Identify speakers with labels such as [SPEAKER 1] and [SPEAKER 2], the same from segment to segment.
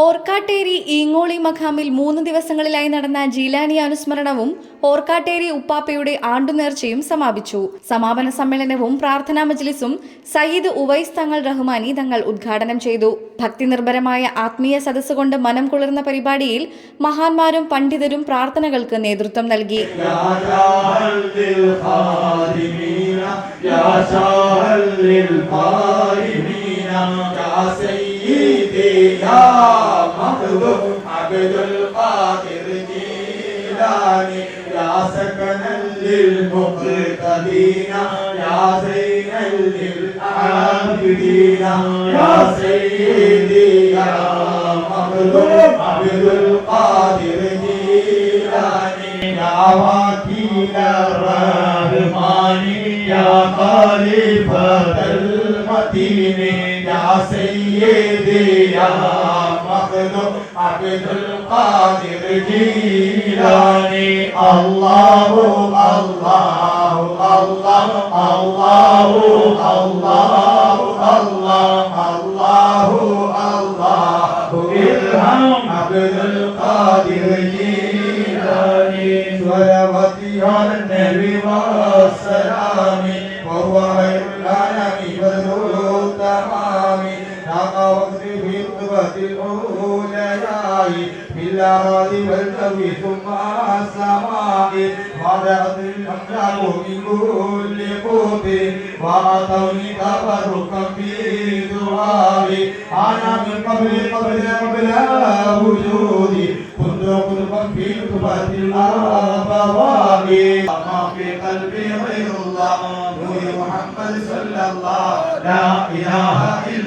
[SPEAKER 1] ഓർക്കാട്ടേരി ഈങ്ങോളി മഖാമിൽ മൂന്ന് ദിവസങ്ങളിലായി നടന്ന ജീലാനി അനുസ്മരണവും ഓർക്കാട്ടേരി ഉപ്പാപ്പയുടെ ആണ്ടുനേർച്ചയും സമാപിച്ചു. സമാപന സമ്മേളനവും പ്രാർത്ഥനാ മജ്ലിസും സയ്യിദ് ഉവൈസ് തങ്ങൾ റഹ്മാനി തങ്ങൾ ഉദ്ഘാടനം ചെയ്തു. ഭക്തി നിർഭരമായ ആത്മീയ സദസ്സുകൊണ്ട് മനം കുളിർന്ന പരിപാടിയിൽ മഹാന്മാരും പണ്ഡിതരും പ്രാർത്ഥനകൾക്ക് നേതൃത്വം നൽകി.
[SPEAKER 2] يا يا سكنا للمقتدين يا زينا للعابدين يا سيدي يا مخلوق عبد القادر جيلاني يا وكيل الرحمن يا خليفة المتين يا سيدي يا ആയിരുന്നു അബ്ദുൽ ഖാദിർ ജീലാനി അല്ലാഹു അല്ലാഹു അല്ലാഹു അല്ലാഹു അല്ലാഹു അല്ലാഹു അല്ലാഹു അല്ലാഹു ഇർഹം അബ്ദുൽ ഖാദിർ ജീലാനി സ്വരവതി നബി വസലാമി وهو خير الأنام بذل التمام حق وقت في القبة الأولى في الأراضي والجو ثم السماء. وضعت الأملاك من كل قوت. وأعطوني تبركا في دعائي أنا من قبل قبل قبل وجودي. كنت قربا في رتبة الأبواب ما في قلبي غير الله نور محمد صلى الله لا إله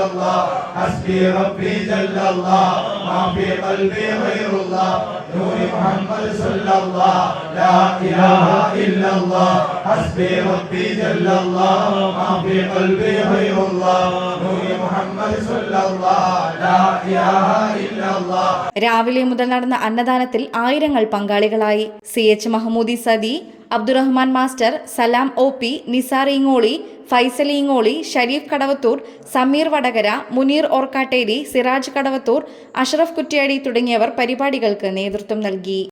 [SPEAKER 2] الله حسبي ربي جل الله ما في قلبي غير الله نور محمد صلى الله لا إله إلا الله حسبي ربي جل الله ما في قلبي غير الله نور محمد صلى الله لا إله إلا الله
[SPEAKER 1] രാവിലെ മുതൽ നടന്ന അന്നദാനത്തിൽ ആയിരങ്ങൾ പങ്കാളികളായി C H Mahmoodi സദി Abdurahman master Salam O P Nisar Ingoli Faisal Ingoli Sharif Kadavathur Sameer Vadakara Muneer Orkkatteri Siraj Kadavathur Ashraf Kuttiadi തുടങ്ങിയവർ പരിപാടികൾക്ക് നേതൃത്വം നൽകി.